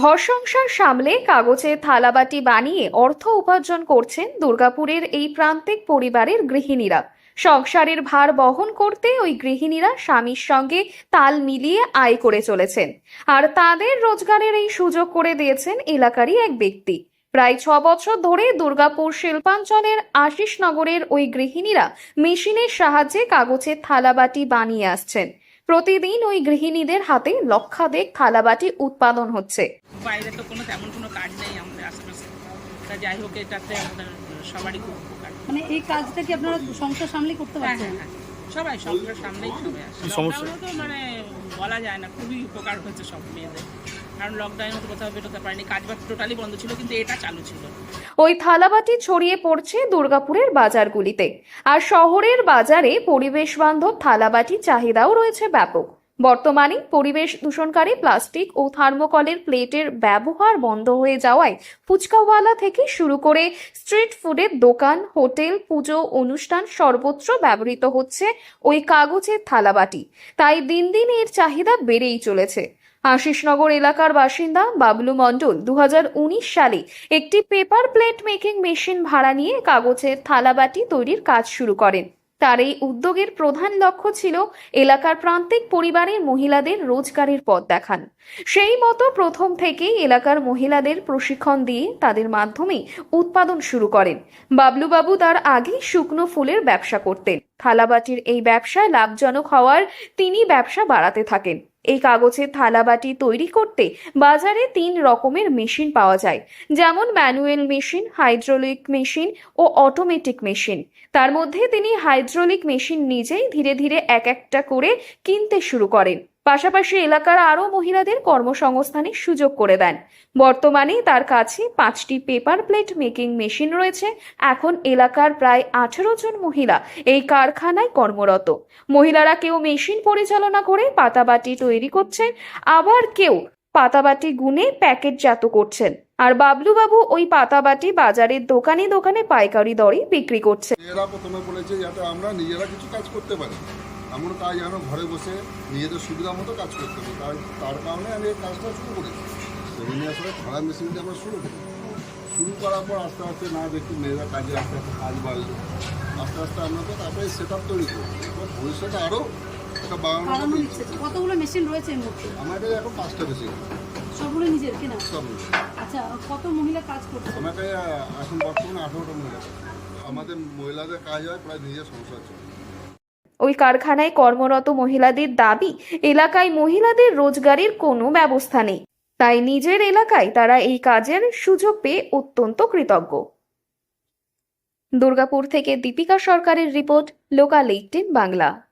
ঘর সংসার সামলে কাগজের থালাবাটি বানিয়ে অর্থ উপার্জন করছেন দুর্গাপুরের এই প্রান্তিক পরিবারের গৃহিণীরা। সংসারের ভার বহন করতে ওই গৃহিণীরা স্বামীর সঙ্গে তাল মিলিয়ে আয় করে চলেছেন। আর তাদের রোজগারের এই সুযোগ করে দিয়েছেন এলাকারই এক ব্যক্তি। প্রায় ছ বছর ধরে দুর্গাপুর শিল্পাঞ্চলের আশিসনগরের ওই গৃহিণীরা মেশিনের সাহায্যে কাগজের থালাবাটি বানিয়ে আসছেন। প্রতিদিন ওই গৃহিণীদের হাতে লক্ষাধিক থালাবাটি উৎপাদন হচ্ছে। বাইরে তো কোনো তেমন কোনো কাজ নেই আমাদের আশেপাশে। তা যাই হোক এটাতে আমাদের সবারই খুব উপকার। মানে এই কাজটা কি আপনারা সংসার সামলে করতে হ্যাঁ পারছেন? হ্যাঁ হ্যাঁ। সবাই সবার সামনেই সবাই আসে। লকডাউনে তো মানে বলা যায় না খুবই উপকার হয়েছে সব মেয়েদের। কারণ লকডাউনে তো কোথাও বেরোতে পারিনি কাজ বাজ টোটালি বন্ধ ছিল কিন্তু এটা চালু ছিল। ওই থালাবাটি ছড়িয়ে পড়ছে দুর্গাপুরের বাজারগুলিতে। আর শহরের বাজারে পরিবেশ বান্ধব থালাবাটি চাহিদাও রয়েছে ব্যাপক। বর্তমানে পরিবেশ দূষণকারী প্লাস্টিক ও থার্মোকলের প্লেটের ব্যবহার বন্ধ হয়ে যাওয়ায় ফুচকাওয়ালা থেকে শুরু করে স্ট্রিট ফুডের দোকান, হোটেল, পুজো, অনুষ্ঠান সর্বত্র ব্যবহৃত হচ্ছে ওই কাগজের থালাবাটি। তাই দিন দিন এর চাহিদা বেড়েই চলেছে। আশিসনগর এলাকার বাসিন্দা বাবলু মণ্ডল দু হাজার উনিশ সালে একটি পেপার প্লেট মেকিং মেশিন ভাড়া নিয়ে কাগজের থালাবাটি তৈরির কাজ শুরু করেন। তার এই উদ্যোগের প্রধান লক্ষ্য ছিল এলাকার প্রান্তিক পরিবারের মহিলাদের রোজগারের পথ দেখান। সেই মতো প্রথম থেকেই এলাকার মহিলাদের প্রশিক্ষণ দিয়ে তাদের মাধ্যমে উৎপাদন শুরু করেন। বাবলুবাবু তার আগে শুকনো ফুলের ব্যবসা করতেন। থালাবাটির এই ব্যবসায় লাভজনক হওয়ার তিনি ব্যবসা বাড়াতে থাকেন। এই কাগজের থালাবাটি তৈরি করতে বাজারে তিন রকমের মেশিন পাওয়া যায়, যেমন ম্যানুয়াল মেশিন, হাইড্রোলিক মেশিন ও অটোমেটিক মেশিন। তার মধ্যে তিনি হাইড্রোলিক মেশিন নিজেই ধীরে ধীরে এক একটা করে কিনতে শুরু করেন। পাশাপাশি এলাকার আরও মহিলাদের কর্মসংস্থানের সুযোগ করে দেন। বর্তমানে তার কাছে পাঁচটি পেপার প্লেট মেকিং মেশিন রয়েছে। এখন এলাকার প্রায় আঠেরো জন মহিলা এই কারখানায় কর্মরত। মহিলারা কেউ মেশিন পরিচালনা করে পাতাবাটি তৈরি করছেন, আবার কেউ পাতাবাটি গুনে প্যাকেটজাত করছেন। আর বাবলুবাবু ওই পাতাবাটি বাজারের দোকানে দোকানে পাইকারি দরে বিক্রি করছে এরা প্রথমে বলেছে যাতে আমরা নিজেরা কিছু কাজ করতে পারি। এমন কাজ যেন ঘরে বসে নিজেদের সুবিধা মতো কাজ করতে পারি তার তার কারণে আমি এই কাজটা শুরু করেছি। সেদিনে আসলে খরা মেশিন দিয়ে আমরা শুরু করি। শুরু করার পর আস্তে আস্তে না দেখি মেয়েরা কাজে আস্তে আস্তে কাজ বাড়লো। আস্তে আস্তে আমরা তো তারপরে সেট আপ তৈরি করি। এবার ভবিষ্যতে আরও একটা বাগানো। কতগুলো মেশিন রয়েছে আমাদের এখন পাঁচটা মেশিন সবগুলো নিজের কেনা? সব আচ্ছা কত মহিলা কাজ করছে? আমাকে এখন বর্তমানে আঠারোটা মহিলা আমাদের মহিলাদের কাজ হয় প্রায় নিজের সংসার চলে। ওই কারখানায় কর্মরত মহিলাদের দাবি, এলাকায় মহিলাদের রোজগারের কোনো ব্যবস্থা নেই। তাই নিজের এলাকায় তারা এই কাজের সুযোগ পেয়ে অত্যন্ত কৃতজ্ঞ। দুর্গাপুর থেকে দীপিকা সরকারের রিপোর্ট, লোকাল এইটিন বাংলা।